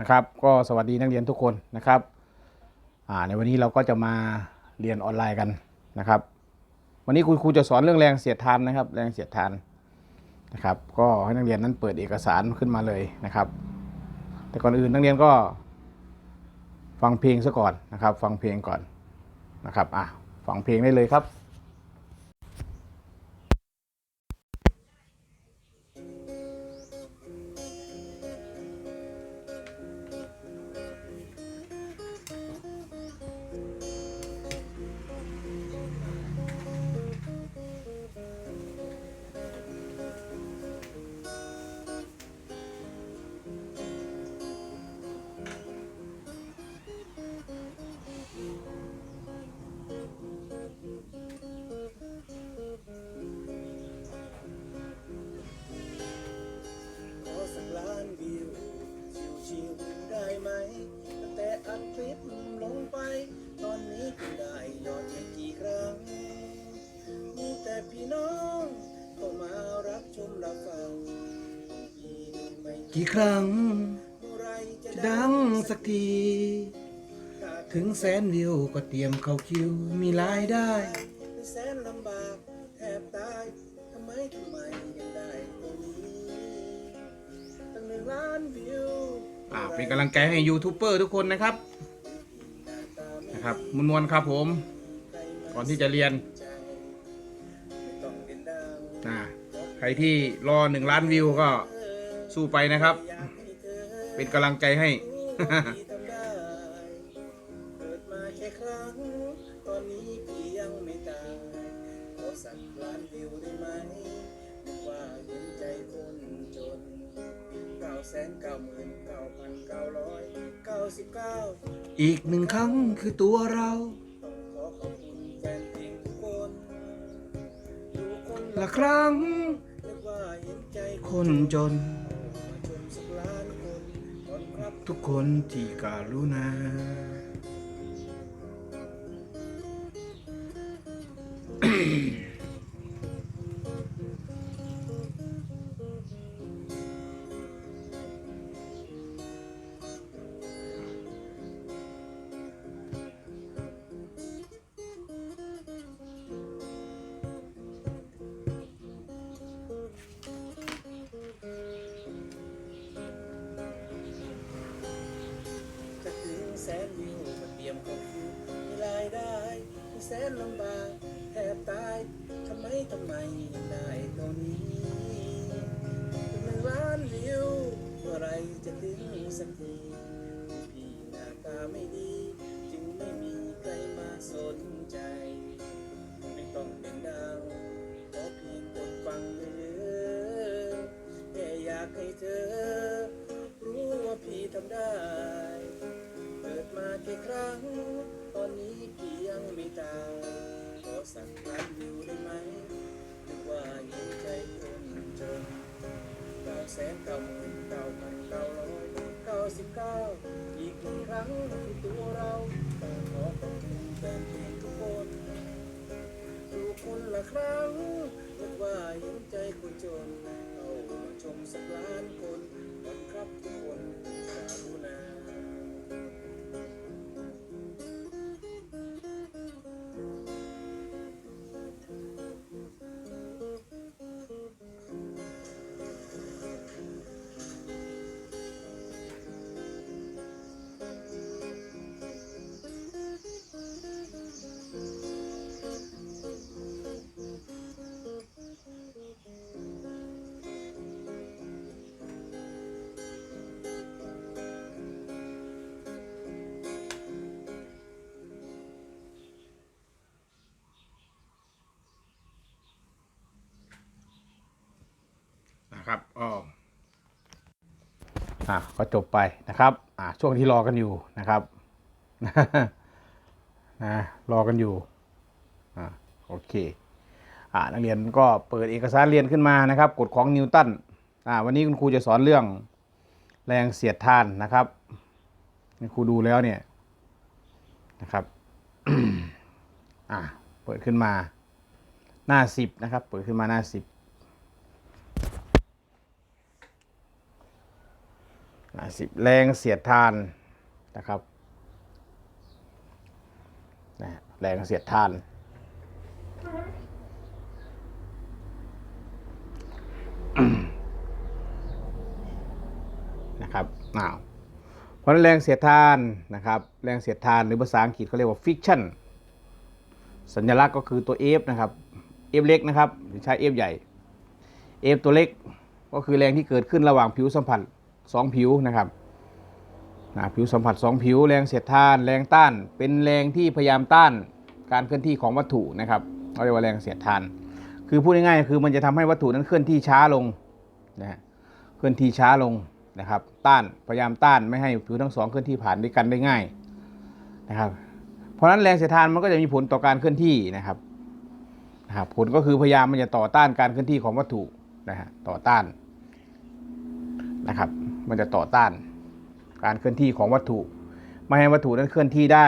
นะครับ ก็สวัสดีนักเรียนทุกคนนะครับในวันนี้เราก็จะมาเรียนออนไลน์กันนะครับ วันนี้คุณครูจะสอนเรื่องแรงเสียดทานนะครับ แรงเสียดทานนะครับ ก็ให้นักเรียนนั้นเปิดเอกสารขึ้นมาเลยนะครับ แต่ก่อนอื่นนักเรียนก็ฟังเพลงซะก่อนนะครับ ฟังเพลงก่อนนะครับอะฟังเพลงได้เลยครับ กี่ครั้งเมื่อไรจะจะดัดังงสักที ถึงแสนวิวก็เตรียมเข้าคิวมีรายได้แสนลำบากแทบตายทำไมทำไมยังได้ตรงนี้ตั้งหนึ่งล้านวิวอ่าเป็นกำลังใจให้ยูทูบเบอร์ทุกคนนะครับนะครับมวนๆครับผม ก่อนที่จะเรียนไม่ต้องเด่นดังอ่าใครที่รอหนึ่งล้านวิวก็ สู้ไปนะครับอยากให้เธอเป็นกำลังใจให้ที่ทำได้เกิดมาแค่ครั้งตอนนี้พี่ยังไม่ตายขอสักล้านวิวได้ไหมนึกว่าเห็นใจคนจนเก้าแสนเก้าหมื่นเก้าพันเก้าร้อยเก้าสิบเก้าอีกหนึ่งครั้งคือตัวเราต้องขอขอบคุณแฟนเพลงทุกคนดูคนละครั้งนึกว่าเห็นใจคนจน ทุกคนที่การุณา แสนลำบากแทบตาย ทำไมทำไมยังได้ตอนนี้ถึงหนึ่งล้านวิวเมื่อไรจะถึงสัก สนเก้าหมื่นเก้าพันเก้าร้อยเก้าสิบเก้าอีกหนึ่งครั้งที่ตัวเราต้องขอขอบคุณแฟนเพลงทุกคนดูคนละครั้งนึกว่าเห็นใจคนจนเอามาชมสักล้านคนก่อนครับทุกคนกรุณาน อะก็จบไปนะครับอะช่วงที่รอกันอยู่นะครับนะรอกันอยู่อะโอเคอะนักเรียนก็เปิดเอกสารเรียนขึ้นมานะครับกฎของนิวตันอะวันนี้คุณครูจะสอนเรื่องแรงเสียดทานนะครับนี่ครูดูแล้วเนี่ยนะครับอะเปิดขึ้นมาหน้าสิบนะครับ เปิดขึ้นมาหน้าสิบ อ่า สิบแรงเสียดทานนะครับนะแรงเสียดทานนะครับอ้าวเพราะนั้นแรงเสียดทานนะครับแรงเสียดทานหรือภาษาอังกฤษเขาเรียกว่า friction สัญลักษณ์ก็คือตัว F นะครับ F เล็กนะครับหรือใช้ F ใหญ่ F ตัวเล็กก็คือแรงที่เกิดขึ้นระหว่างผิวสัมผัส สองผิวนะครับนะผิวสัมผัสสองผิวแรงเสียดทาน แรงต้าน เป็นแรงที่พยายามต้านการเคลื่อนที่ของวัตถุนะครับเขาเรียกว่าแรงเสียดทาน คือพูดง่ายๆคือมันจะทำให้วัตถุนั้นเคลื่อนที่ช้าลงนะฮะเคลื่อนที่ช้าลงนะครับ ต้านพยายามต้านไม่ให้ผิวทั้งสองเคลื่อนที่ผ่านด้วยกันได้ง่ายนะครับเพราะฉะนั้นแรงเสียดทานมันก็จะมีผลต่อการเคลื่อนที่นะครับนะครับผลก็คือพยายามมันจะต่อต้านการเคลื่อนที่ของวัตถุนะฮะต่อต้านนะครับ มันจะต่อต้าน การเคลื่อนที่ของวัตถุ ไม่ให้วัตถุนั้นเคลื่อนที่ได้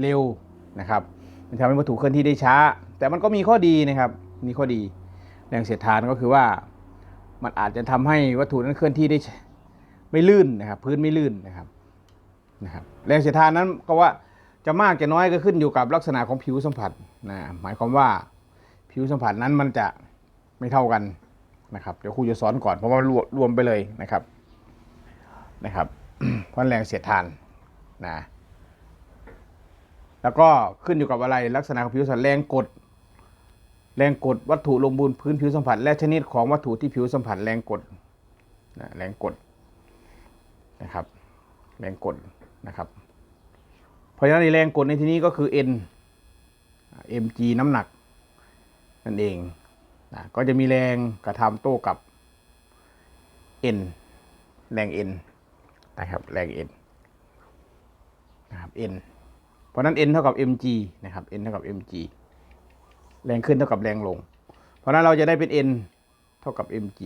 เร็วนะครับมันทำให้วัตถุเคลื่อนที่ได้ช้า แต่มันก็มีข้อดีนะครับ มีข้อดีแรงเสียดทานก็คือว่ามันอาจจะทำให้วัตถุนั้นเคลื่อนที่ได้ไม่ลื่นนะครับ พื้นไม่ลื่นนะครับนะครับแรงเสียดทานนั้นก็ว่าจะมากจะน้อยก็ขึ้นอยู่กับลักษณะของผิวสัมผัสนะหมายความว่าผิวสัมผัสนั้นมันจะไม่เท่ากันนะครับเดี๋ยวครูจะสอนก่อนเพราะว่ารวมรวมไปเลยนะครับ นะครับเพราะแรงเสียดทานนะแล้วก็ขึ้นอยู่กับอะไรลักษณะของผิวสัมผัสแรงกด แรงกดวัตถุลงบนพื้นผิวสัมผัส และชนิดของวัตถุที่ผิวสัมผัสแรงกดนะแรงกดนะครับแรงกดนะครับเพราะฉะนั้นในแรงกดในที่นี้ก็คือ N mg น้ำหนักนั่นเองนะก็จะมีแรงกระทำโต้กับ N แรง N นะครับแรง N นะครับ N เพราะนั้น N เท่ากับ mg นะครับ N เท่ากับ mg แรงขึ้นเท่ากับแรงลง เพราะนั้นเราจะได้เป็น N เท่ากับ mg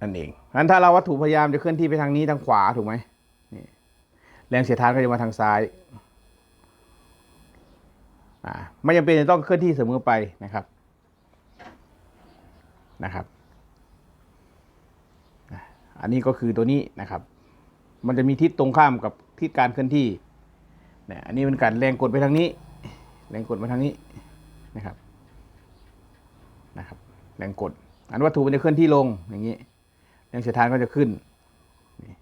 นั่นเองนั้นถ้าเราวัตถุพยายามจะเคลื่อนที่ไปทางนี้ทางขวาถูกไหมนี่แรงเสียดทานก็จะมาทางซ้ายไม่จำเป็นจะต้องเคลื่อนที่เสมอไปนะครับนะครับ อันนี้ก็คือตัวนี้นะครับ มันจะมีทิศตรงข้ามกับทิศการเคลื่อนที่เนี่ยอันนี้เป็นการแรงกดไปทางนี้ แรงกดมาทางนี้นะครับนะครับแรงกด อันวัตถุมันจะเคลื่อนที่ลงอย่างนี้แรงเสียดทานก็จะขึ้นนี่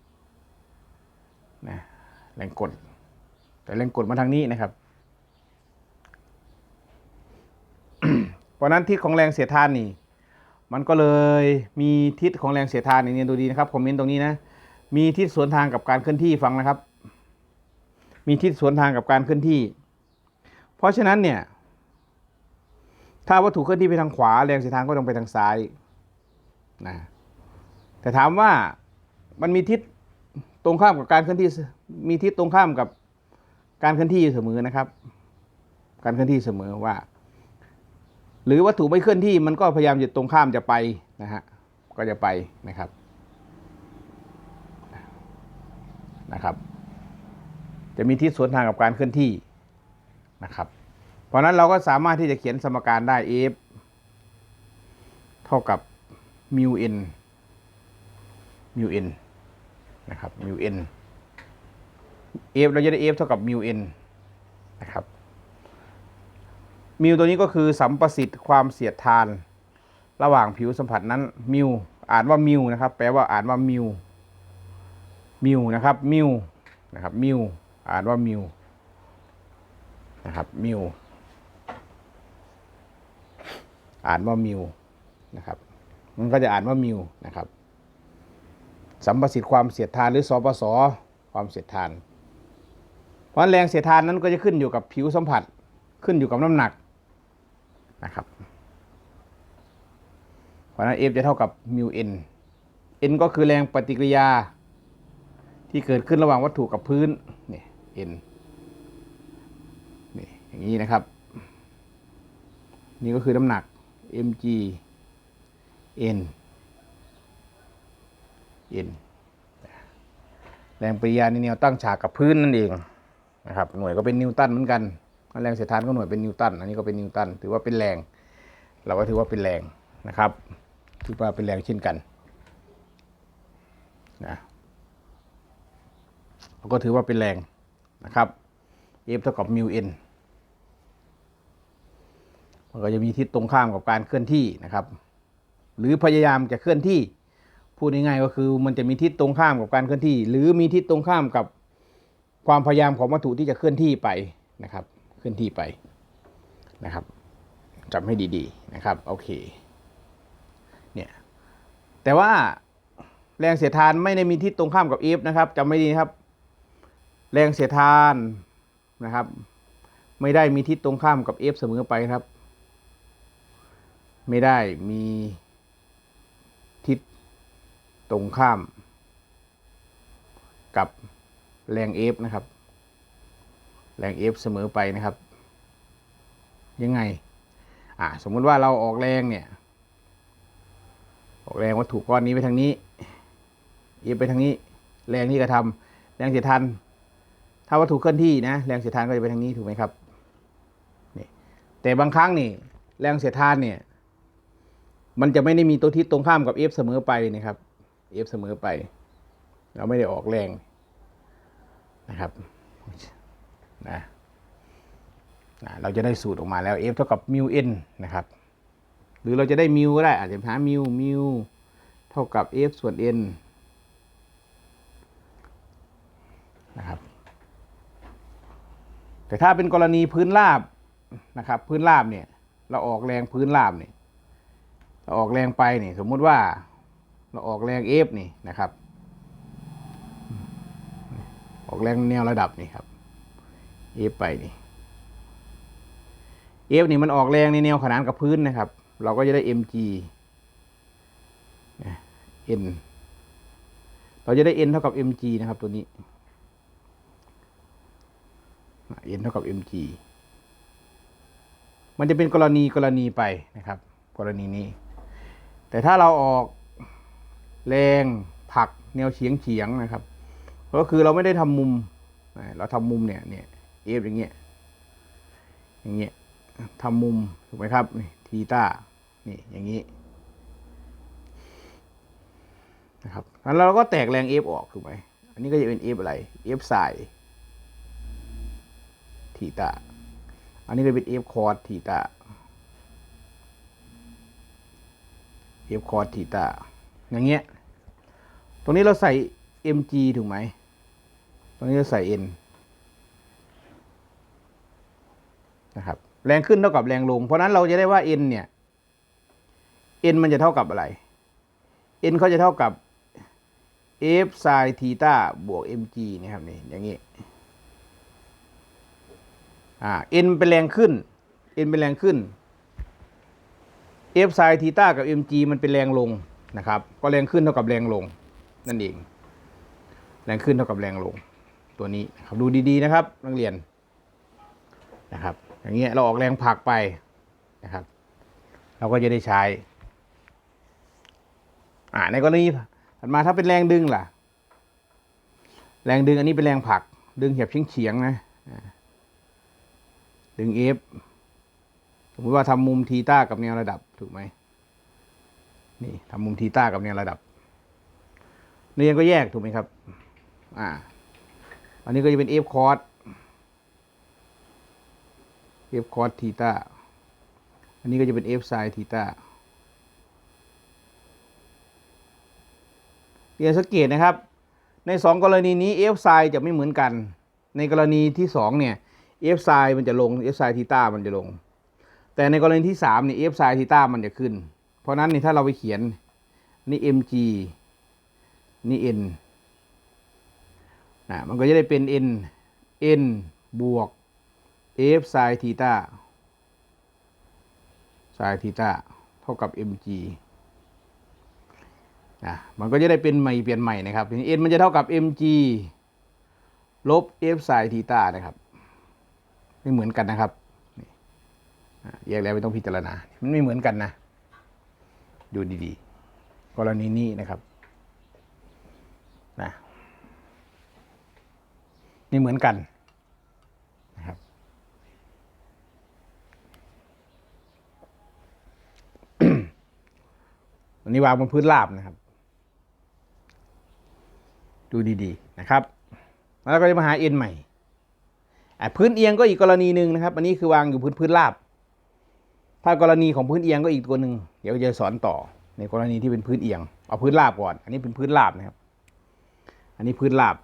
นะแรงกด แต่แรงกดมาทางนี้นะครับ เพราะนั้นทิศของแรงเสียดทานนี่ มันก็เลยมีทิศของแรงเสียดทานนี่ดูดีนะครับคอมเมนต์ตรงนี้นะ มีทิศสวนทางกับการเคลื่อนที่ฟังนะครับ มีทิศสวนทางกับการเคลื่อนที่ เพราะฉะนั้นเนี่ย ถ้าวัตถุเคลื่อนที่ไปทางขวาแรงเสียดทานก็ต้องไปทางซ้ายนะแต่ถามว่ามันมีทิศตรงข้ามกับการเคลื่อนที่ มีทิศตรงข้ามกับการเคลื่อนที่เสมอนะครับ การเคลื่อนที่เสมอว่า หรือวัตถุไม่เคลื่อนที่มันก็พยายามจะตรงข้ามจะไปนะฮะก็จะไปนะครับนะครับ จะมีทิศสวนทางกับการเคลื่อนที่นะครับ เพราะนั้นเราก็สามารถที่จะเขียนสมการได้ f เท่ากับ mu n mu n นมิวเอ็นนะครับ mu n f เราจะได้ f เท่ากับ mu n นะครับ มิวตัวนี้ก็คือสัมประสิทธิ์ความเสียดทาน ระหว่างผิวสัมผัสนั้นมิวอ่านว่ามิวนะครับ แปลว่าอ่านว่ามิวมิวนะครับมิวนะครับมิวอ่านว่ามิวนะครับมิวอ่านว่ามิวนะครับ มันก็จะอ่านว่ามิวนะครับ สัมประสิทธิ์ความเสียดทานหรือสปสความเสียดทาน เพราะแรงเสียดทานนั้นก็จะขึ้นอยู่กับผิวสัมผัส ขึ้นอยู่กับน้ำหนัก นะครับเพราะฉะนั้น F จะเท่ากับมิว n n ก็คือแรงปฏิกิริยา ที่เกิดขึ้นระหว่างวัตถุกับพื้นนี่ n นี่อย่างนี้นะครับ นี่ก็คือน้ำหนัก mg n n แรงปฏิกิริยาในแนวตั้งฉากกับพื้นนั่นเองนะครับ หน่วยก็เป็นนิวตันเหมือนกัน แรงเสียดทานก็หน่วยเป็นนิวตันอันนี้ก็เป็นนิวตันถือว่าเป็นแรง เราก็ถือว่าเป็นแรงนะครับถือว่าเป็นแรงเช่นกันนะเราก็ถือว่าเป็นแรงนะครับ F เท่ากับมิว n มันก็จะมีทิศตรงข้ามกับการเคลื่อนที่นะครับ หรือพยายามจะเคลื่อนที่พูดง่ายๆก็คือมันจะมีทิศตรงข้ามกับการเคลื่อนที่ หรือมีทิศตรงข้ามกับความพยายามของวัตถุที่จะเคลื่อนที่ไปนะครับ ลื่อนที่ไปนะครับจำให้ดีๆนะครับโอเคเนี่ยแต่ว่าแรงเสียดทานไม่ได้มีทิศตรงข้ามกับ F นะครับจำไม่ดีนะครับ แรงเสียดทานนะครับ ไม่ได้มีทิศตรงข้ามกับ F เสมอไปครับ ไม่ได้มีทิศตรงข้ามกับแรง F นะครับ แรง F เสมอไปนะครับ ยังไง อ่าสมมุติว่าเราออกแรงเนี่ย ออกแรงวัตถุก้อนนี้ไปทางนี้ F ไปทางนี้ แรงที่กระทำแรงเสียดทาน ถ้าวัตถุเคลื่อนที่นะ แรงเสียดทานก็จะไปทางนี้ถูกไหมครับนี่แต่บางครั้งนี่ แรงเสียดทานเนี่ย มันจะไม่ได้มีตัวทิศตรงข้ามกับ F เสมอไปนะครับ F เสมอไป เราไม่ได้ออกแรงนะครับ นะนะเราจะได้สูตรออกมาแล้ว F เท่ากับมิว n นะครับ หรือเราจะได้มิวก็ได้ อาจจะหามิวมิวเท่ากับ F ส่วน n นะครับ แต่ถ้าเป็นกรณีพื้นราบนะครับ พื้นราบเนี่ยเราออกแรงพื้นราบเนี่ยเราออกแรงไปเนี่ยสมมุติว่าเราออกแรง F นี่นะครับ ออกแรงแนวระดับนี่ครับ F ไปนี่ F นี่มันออกแรงในแนวขนานกับพื้นนะครับ เราก็จะได้ mg n เราจะได้ n เท่ากับ mg นะครับตัวนี้ n เท่ากับ mg มันจะเป็นกรณีกรณีไปนะครับ กรณีนี้ แต่ถ้าเราออกแรงผลักแนวเฉียงเฉียงนะครับ ก็คือเราไม่ได้ทำมุม เราทำมุมเนี่ยเนี่ย เอฟอย่างเงี้ยอย่างเงี้ยทำมุมถูกไหมครับนี่ทีต้านี่อย่างนี้นะครับแล้วเราก็แตกแรงเอฟออกถูกไหมอันนี้ก็จะเป็นเอฟอะไรเอฟไซทีต้าอันนี้ก็เป็นเอฟคอร์ทีต้าเอฟคอร์ทีต้าอย่างเงี้ยตรงนี้เราใส่ mg ถูกไหมตรงนี้เราใส่ n นะครับแรงขึ้นเท่ากับแรงลง เพราะนั้นเราจะได้ว่า n เนี่ย n มันจะเท่ากับอะไร n เขาจะเท่ากับ f sin ทีตาบวก mg นะครับนี่อย่างนี้อ่า n เป็นแรงขึ้น n เป็นแรงขึ้น f sin ทีต้ากับ mg มันเป็นแรงลงนะครับ ก็แรงขึ้นเท่ากับแรงลงนั่นเอง แรงขึ้นเท่ากับแรงลงตัวนี้นครับดูดีๆนะครับนักเรียนนะครับ อย่างเงี้ยเราออกแรงผลักไปนะครับ เราก็จะได้ใช้ อ่าในกรณีถัดมาถ้าเป็นแรงดึงล่ะ แรงดึงอันนี้เป็นแรงผลัก ดึงเหียบเฉียงๆนะดึง F สมมติว่าทำมุมทีต้ากับแนวระดับถูกไหมนี่ทำมุมทีต้ากับแนวระดับเรียนก็แยกถูกไหมครับ อ่า อันนี้ก็จะเป็น f cos f cos ทีตาอันนี้ก็จะเป็น f sin ทีตาเรียนสังเกตนะครับ ในสองกรณีนี้ f sin จะไม่เหมือนกัน ในกรณีที่สองเนี่ย f sin มันจะลง f sin ทีตามันจะลง แต่ในกรณีที่สามนี่ย f sin ทีตามันจะขึ้น เพราะนั้นนี่ถ้าเราไปเขียนนี่ mg นี่ n นะมันก็จะได้เป็น n n บวก f sin ทีต้า sin ทีตาเท่ากับ mg นะมันก็จะได้เป็นใหม่เปลี่ยนใหม่นะครับทีนี้ n มันจะเท่ากับ mg ลบ f sin ทีตานะครับไม่เหมือนกันนะครับแยกแล้วไม่ต้องพิจารณา มันไม่เหมือนกันนะ ดูดีๆ กรณีนี้นะครับนะไม่เหมือนกันนะครับ อันนี้วางบนพื้นราบนะครับ ดูดีๆนะครับ แล้วก็จะมาหาเอ็นใหม่พื้นเอียงก็อีกกรณีหนึ่งนะครับ อันนี้คือวางอยู่พื้นพื้นราบ ถ้ากรณีของพื้นเอียงก็อีกตัวหนึ่งเดี๋ยวจะสอนต่อ ในกรณีที่เป็นพื้นเอียง เอาพื้นราบก่อน อันนี้เป็นพื้นราบนะครับ อันนี้พื้นราบ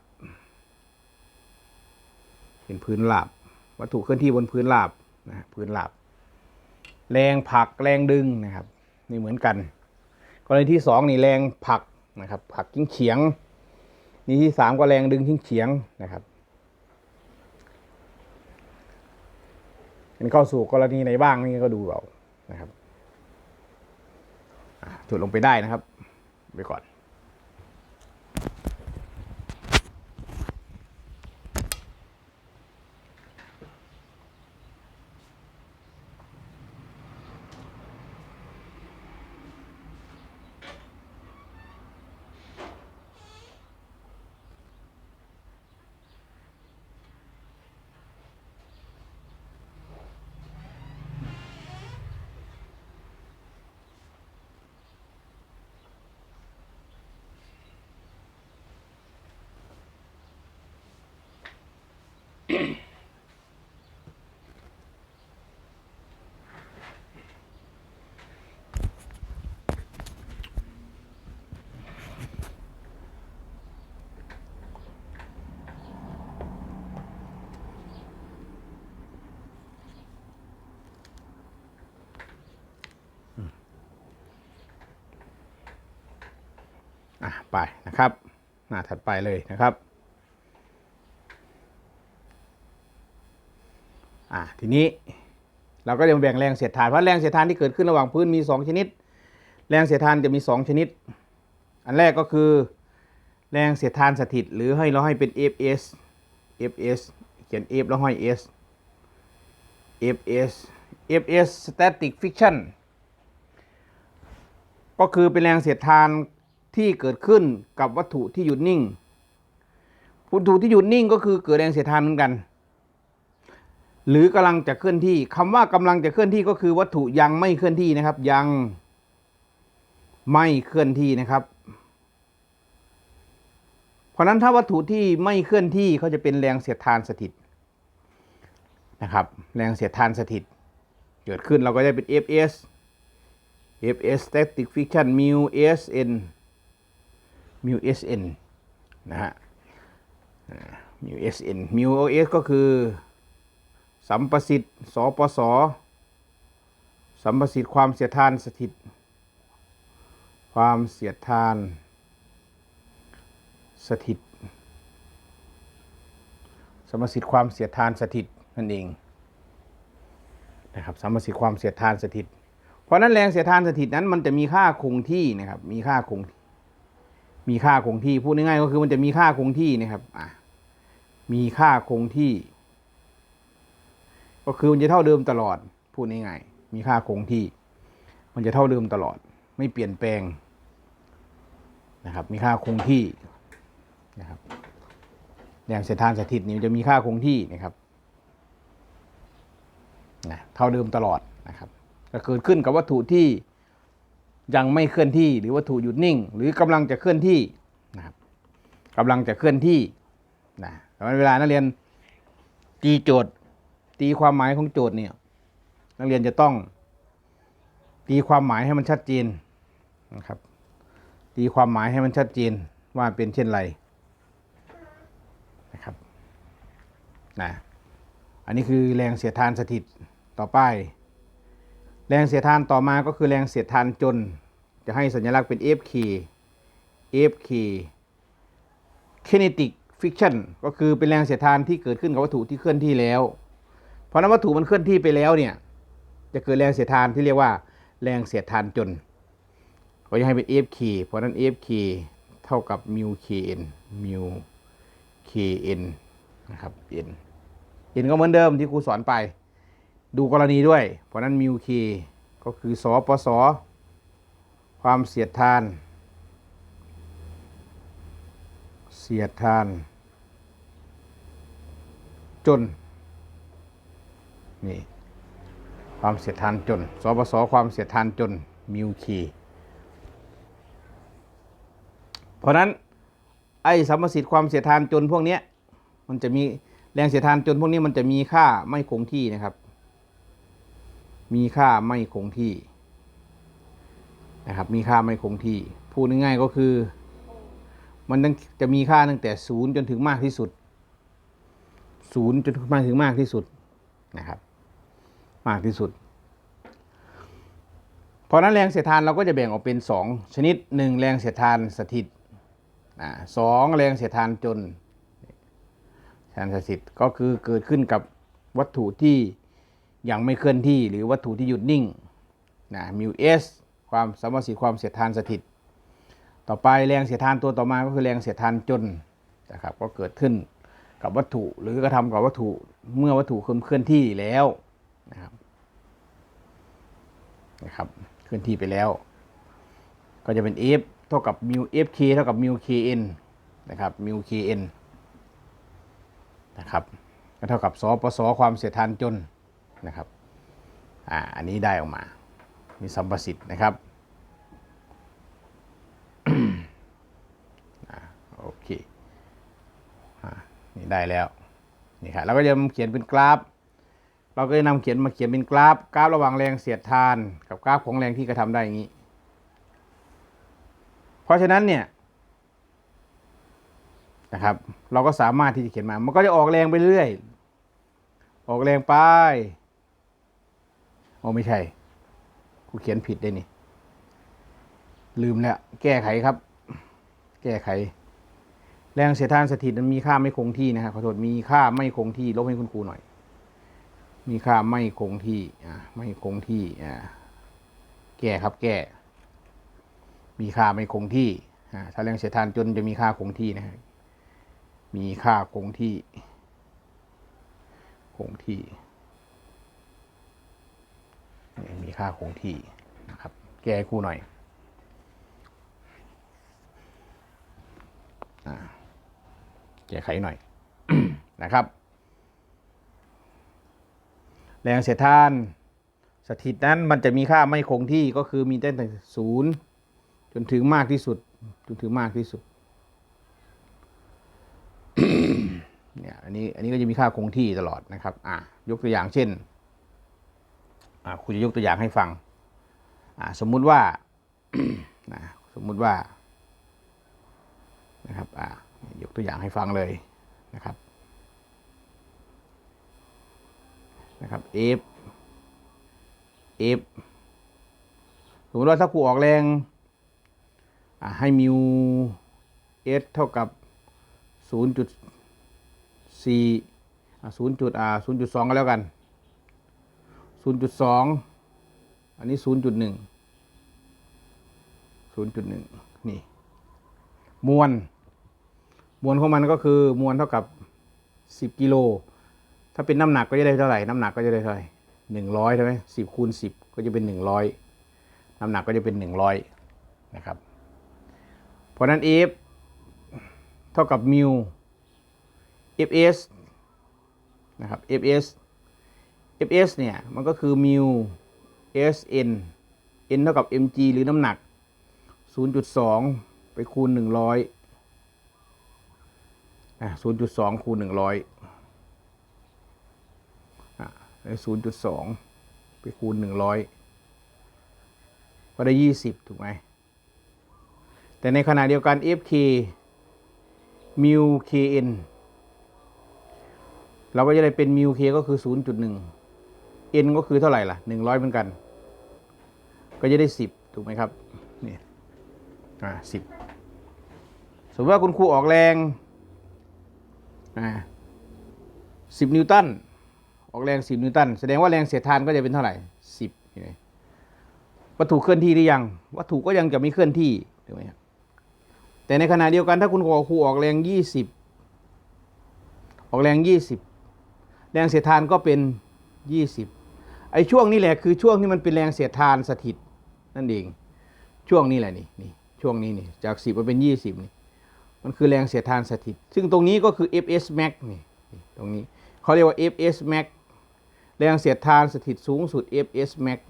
เป็นพื้นราบ วัตถุเคลื่อนที่บนพื้นราบนะฮะพื้นราบ แรงผลักแรงดึงนะครับ นี่เหมือนกัน กรณีที่สองนี่แรงผลักนะครับผลักทิ้งเฉียงนี่ที่สามก็แรงดึงทิ้งเฉียงนะครับเป็นเข้าสู่กรณีไหนบ้างนี่ก็ดูเอานะครับถุดลงไปได้นะครับ ไปก่อน อะไปนะครับ หน้าถัดไปเลยนะครับอะทีนี้เราก็จะมาแบ่งแรงเสียดทานเพราะแรงเสียดทานที่เกิดขึ้นระหว่างพื้นมี 2 ชนิด แรงเสียดทานจะมี 2 ชนิด อันแรกก็คือแรงเสียดทานสถิต หรือให้เราให้เป็น Fs Fs เขียน F แล้วห้อย S Fs Fs static friction ก็คือเป็นแรงเสียดทาน ที่เกิดขึ้นกับวัตถุที่หยุดนิ่ง วัตถุที่หยุดนิ่งก็คือเกิดแรงเสียดทานเหมือนกัน หรือกำลังจะเคลื่อนที่คำว่ากำลังจะเคลื่อนที่ก็คือวัตถุยังไม่เคลื่อนที่นะครับ ยังไม่เคลื่อนที่นะครับ เพราะฉะนั้นถ้าวัตถุที่ไม่เคลื่อนที่เขาจะเป็นแรงเสียดทานสถิตนะครับ แรงเสียดทานสถิต เกิดขึ้นเราก็จะเป็น Fs Fs static friction mu Sn mu Sn นะฮะอ่า mu Sn mu Os ก็คือ สัมประสิทธิ์สปสสัมประสิทธิ์ความเสียดทานสถิต ความเสียดทาน สถิต สัมประสิทธิ์ความเสียดทานสถิตนั่นเองนะครับสัมประสิทธิ์ความเสียดทานสถิต เพราะนั้นแรงเสียดทานสถิตนั้นมันจะมีค่าคงที่นะครับมีค่าคง มีค่าคงที่พูดง่ายๆก็คือมันจะมีค่าคงที่นะครับอะมีค่าคงที่ ก็คือมันจะเท่าเดิมตลอด พูดง่ายๆมีค่าคงที่ มันจะเท่าเดิมตลอด ไม่เปลี่ยนแปลงนะครับ มีค่าคงที่นะครับแรงเสียดทานสถิตนี่มันจะมีค่าคงที่นะครับนะเท่าเดิมตลอดนะครับก็เกิดขึ้นกับวัตถุที่ ยังไม่เคลื่อนที่หรือวัตถุหยุดนิ่ง หรือกำลังจะเคลื่อนที่นะครับกำลังจะเคลื่อนที่นะแต่เวลานักเรียนตีโจทย์ ตีความหมายของโจทย์เนี่ยนักเรียนจะต้อง ตีความหมายให้มันชัดเจนนะครับ ตีความหมายให้มันชัดเจนว่าเป็นเช่นไรนะครับนะอันนี้คือแรงเสียดทานสถิตต่อไป แรงเสียดทานต่อมาก็คือแรงเสียดทานจน จะให้สัญลักษณ์เป็น FK FK kinetic friction ก็คือเป็นแรงเสียดทานที่เกิดขึ้นกับวัตถุที่เคลื่อนที่แล้ว เพราะนั้นวัตถุมันเคลื่อนที่ไปแล้วเนี่ยจะเกิดแรงเสียดทานที่เรียกว่าแรงเสียดทานจนเขาจะให้เป็น FK เพราะฉะนั้น FK เท่ากับ mu kn mu kn นะครับ n n ก็เหมือนเดิมที่ครูสอนไป ดูกรณีด้วย เพราะนั้น mu k ก็คือสปสความเสียดทาน เสียดทาน จน นี่ ความเสียดทานจน สปสความเสียดทานจน มิวคีเพราะนั้น ไอ้สัมสิทธิ์ความเสียดทานจนพวกเนี้ยมันจะมีแรงเสียดทานจนพวกนี้มันจะมีค่าไม่คงที่นะครับ มีค่าไม่คงที่นะครับ มีค่าไม่คงที่ พูดง่ายๆก็คือ มันต้องจะมีค่าตั้งแต่ศูนย์จนถึงมากที่สุดศูนย์จนมาถึงมากที่สุดนะครับ มากที่สุด เพราะนั้นแรงเสียดทานเราก็จะแบ่งออกเป็น 2 ชนิด 1 แรงเสียดทานสถิตอ่าสองแรงเสียดทานจนทานสถิตก็คือเกิดขึ้นกับวัตถุที่ ยังไม่เคลื่อนที่หรือวัตถุที่หยุดนิ่งนะมิวเอสความสมรรถสิความเสียดทานสถิต ต่อไปแรงเสียดทานตัวต่อมาก็คือแรงเสียดทานจนนะครับก็เกิดขึ้นกับวัตถุหรือกระทำกับวัตถุเมื่อวัตถุเคลื่อนที่แล้วนะครับนะครับเคลื่อนที่ไปแล้ว ก็จะเป็น F เท่ากับมิว FK เท่ากับมิว KN นะครับมิว KN นะครับก็เท่ากับสปสความเสียดทานจน นะครับอ่าอันนี้ได้ออกมา มีสัมประสิทธิ์นะครับอโอเคอ่านี่ได้แล้วนี่ครับเราก็จะเขียนเป็นกราฟ เราก็จะนำเขียนมาเขียนเป็นกราฟ กราฟระหว่างแรงเสียดทาน กับกราฟของแรงที่กระทำได้อย่างนี้ เพราะฉะนั้นเนี่ยนะครับ เราก็สามารถที่จะเขียนมา มันก็จะออกแรงไปเรื่อย ออกแรงไป โอ้ไม่ใช่ กูเขียนผิดได้นี่ ลืมแล้ว แก้ไขครับ แก้ไข แรงเสียดทานสถิตมันมีค่าไม่คงที่นะครับขอโทษมีค่าไม่คงที่ ลบให้คุณครูหน่อย มีค่าไม่คงที่ อ่า ไม่คงที่ อ่า แก้ครับ แก้ มีค่าไม่คงที่ อ่า ถ้าแรงเสียดทานจนจะมีค่าคงที่นะครับมีค่าคงที่ คงที่ มีค่าคงที่นะครับ แก้ครูหน่อยอแก้ไขหน่อยนะครับ แรงเสียดทานสถิตนั้นมันจะมีค่าไม่คงที่ก็คือมีตั้งแต่ศูนย์จนถึงมากที่สุด จนถึงมากที่สุดเนี่ยอันนี้อันนี้ก็จะมีค่าคงที่ตลอดนะครับ อะยกตัวอย่างเช่น คุณจะยกตัวอย่างให้ฟัง สมมุติว่าสมมุติว่านะครับยกตัวอย่างให้ฟังเลยนะครับนะครับ F F สมมติว่าถ้าครูออกแรงให้มิว S เท่ากับ 0.4อะ0จุดอ่า0.2 ก็แล้วกัน 0.2 อันนี้ 0.1 0.1 นี่ มวล มวลของมันก็คือมวลเท่ากับ 10 กิโล ถ้าเป็นน้ำหนักก็จะได้เท่าไหร่ น้ำหนักก็จะได้เท่าไหร่หนึ่งร้อยใช่ไหมสิบคูณสิบก็จะเป็นหนึ่งร้อยน้ำหนักก็จะเป็นหนึ่งร้อยนะครับ เพราะฉะนั้น F เท่ากับมิว Fs นะครับ Fs Fs เนี่ย มันก็คือมิว Sn n เท่ากับ mg หรือน้ำหนัก 0.2 ไปคูณ 100อะ0.2 คูณ 100ศูนย์จุดสองไปคูณหนึ่งร้อยก็ได้ยี่สิบถูกไหม แต่ในขณะเดียวกัน FK mu KN เราก็จะได้เป็น mu K ก็คือ 0.1 N ก็คือเท่าไหร่ล่ะ 100 เหมือนกัน ก็จะได้ 10 ถูกไหมครับนี่อ่า10สมมติว่าคุณครูออกแรงอ่า10นิวตันออกแรง 10 นิวตัน แสดงว่าแรงเสียดทานก็จะเป็นเท่าไหร่ 10นไหมวัตถุเคลื่อนที่หรือยัง วัตถุก็ยังจะไม่เคลื่อนที่ถูกไหมครับแต่ในขณะเดียวกันถ้าคุณครูออกแรง 20 ออกแรง 20 แรงเสียดทานก็เป็น 20 ไอ้ช่วงนี้แหละคือช่วงที่มันเป็นแรงเสียดทานสถิตนั่นเอง ช่วงนี้แหละนี่นี่ช่วงนี้นี่จาก10มาเป็น20นี่มันคือแรงเสียดทานสถิต ซึ่งตรงนี้ก็คือ fs max นี่นี่ตรงนี้เขาเรียกว่า fs max แรงเสียดทานสถิตสูงสุด fs max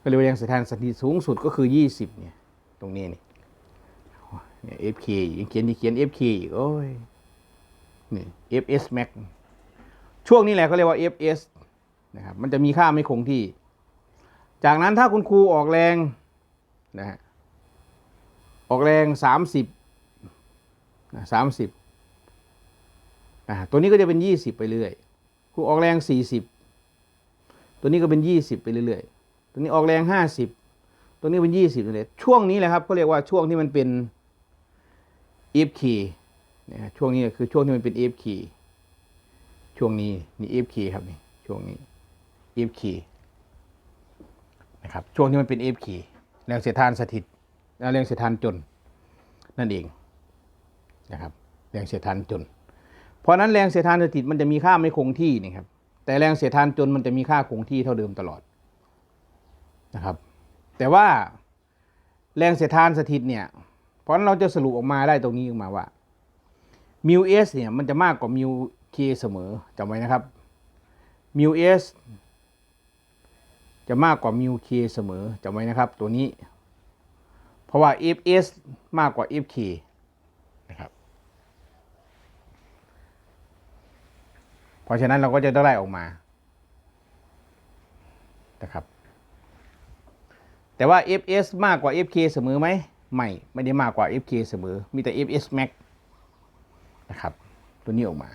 ก็เรียกว่าแรงเสียดทานสถิตสูงสุดก็คือ20เนี่ยตรงนี้นี่เนี่ย FK ยังเขียนเขียน FK อีกโอ้ยนี่ FS Max ช่วงนี้แหละเขาเรียกว่า FS นะครับมันจะมีค่าไม่คงที่ จากนั้นถ้าคุณครูออกแรงนะฮะออกแรงสามสิบนะสามสิบอ่าตัวนี้ก็จะเป็นยี่สิบไปเรื่อยครูออกแรงสี่สิบตัวนี้ก็เป็นยี่สิบไปเรื่อยๆตัวนี้ออกแรงห้าสิบตัวนี้เป็นยี่สิบเลยช่วงนี้แหละครับเขาเรียกว่าช่วงที่มันเป็น if key นะฮะช่วงนี้คือช่วงที่มันเป็น if key ช่วงนี้นี่ if key ครับนี่ช่วงนี้ if key นะครับช่วงที่มันเป็น if key แรงเสียดทานสถิตแรงเสียดทานจนนั่นเองนะครับแรงเสียดทานจน เพราะนั้นแรงเสียดทานสถิตมันจะมีค่าไม่คงที่นี่ครับแต่แรงเสียดทานจนมันจะมีค่าคงที่เท่าเดิมตลอดนะครับแต่ว่าแรงเสียดทานสถิตเนี่ยเพราะฉะนั้นเราจะสรุปออกมาได้ตรงนี้ออกมาว่ามิวเอสเนี่ยมันจะมากกว่ามิวเคเสมอจำไว้นะครับมิวเอส จะมากกว่ามิวเคเสมอจำไว้นะครับตัวนี้ เพราะว่า fs มากกว่า fk นะครับ เพราะฉะนั้นเราก็จะได้ออกมานะครับ แต่ว่า fs มากกว่า fk เสมอไหมไม่ ไม่ได้มากกว่า fk เสมอ มีแต่ fs max นะครับ ตัวนี้ออกมา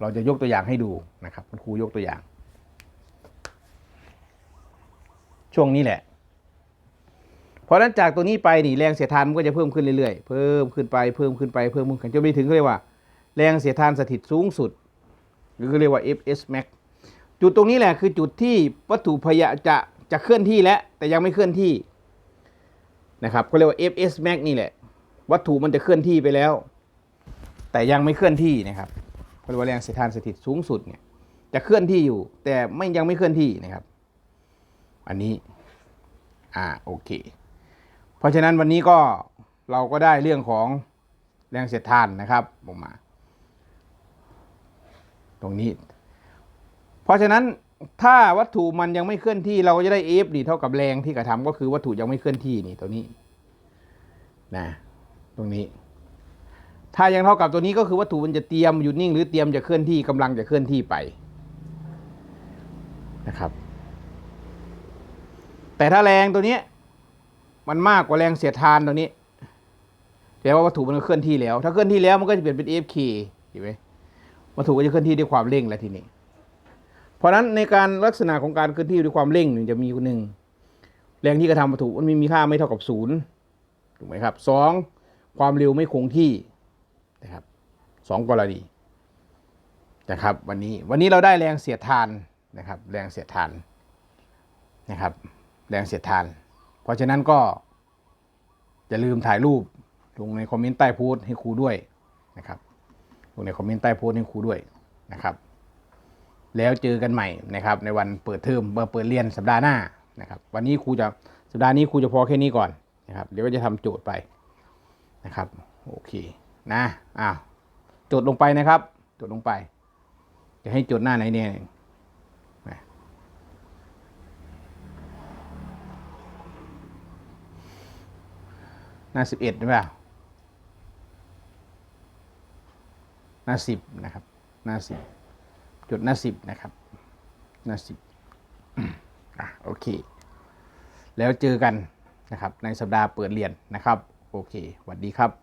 เราจะยกตัวอย่างให้ดูนะครับ คุณครูยกตัวอย่าง ช่วงนี้แหละเพราะนั้นจากตัวนี้ไปนี่แรงเสียดทานมันก็จะเพิ่มขึ้นเรื่อยๆ เพิ่มขึ้นไปเพิ่มขึ้นไปเพิ่มขึ้นจนไปถึงเรียกว่า แรงเสียดทานสถิตสูงสุดหรือเขาเรียกว่า fs max จุดตรงนี้แหละคือจุดที่วัตถุพยะจะจะเคลื่อนที่แล้วแต่ยังไม่เคลื่อนที่นะครับเขาเรียกว่า fs max นี่แหละ วัตถุมันจะเคลื่อนที่ไปแล้ว แต่ยังไม่เคลื่อนที่นะครับเขาเรียกว่าแรงเสียดทานสถิตสูงสุดเนี่ยจะเคลื่อนที่อยู่ แต่ไม่ยังไม่เคลื่อนที่นะครับ อันนี้ อ่าโอเค เพราะฉะนั้นวันนี้ก็เราก็ได้เรื่องของแรงเสียดทานนะครับออกมา ตรงนี้ เพราะฉะนั้นถ้าวัตถุมันยังไม่เคลื่อนที่เราก็จะได้ F ดีเท่ากับแรงที่กระทำก็คือวัตถุยังไม่เคลื่อนที่นี่ตัวนี้นะตรงนี้ ถ้ายังเท่ากับตัวนี้ก็คือวัตถุมันจะเตรียมอยู่นิ่ง หรือเตรียมจะเคลื่อนที่กำลังจะเคลื่อนที่ไปนะครับ แต่ถ้าแรงตัวนี้ มันมากกว่าแรงเสียดทานตัวนี้แปลว่าวัตถุมันเคลื่อนที่แล้ว ถ้าเคลื่อนที่แล้วมันก็จะเปลี่ยนเป็น FK เห็นไหมวัตถุก็จะเคลื่อนที่ด้วยความเร่งแล้วทีนี้ เพราะฉะนั้นในการลักษณะของการเคลื่อนที่ด้วยความเร่งหนึ่งจะมีหนึ่งแรงที่กระทำวัตถุมันมีค่าไม่เท่ากับศูนย์ถูกไหมครับสองความเร็วไม่คงที่นะครับสองกรณีนะครับวันนี้วันนี้เราได้แรงเสียดทานนะครับ แรงเสียดทานนะครับ แรงเสียดทาน เพราะฉะนั้นก็ อย่าลืมถ่ายรูปลงในคอมเมนต์ใต้โพสต์ให้ครูด้วยนะครับลงในคอมเมนต์ใต้โพสต์ให้ครูด้วยนะครับ แล้วเจอกันใหม่นะครับ ในวันเปิดเทอมเปิดเปิดเรียนสัปดาห์หน้านะครับ วันนี้ครูจะสัปดาห์นี้ครูจะพอแค่นี้ก่อนนะครับ เดี๋ยวก็จะทำโจทย์ไปนะครับ โอเคนะอ้าวโจทย์ลงไปนะครับ โจทย์ลงไป จะให้โจทย์หน้าไหนเนี่ย หน้าสิบเอ็ดใช่ไหมหน้าสิบนะครับ หน้าสิบจุดหน้าสิบนะครับ หน้าสิบอะโอเค แล้วเจอกันนะครับ ในสัปดาห์เปิดเรียนนะครับ โอเคสวัสดีครับ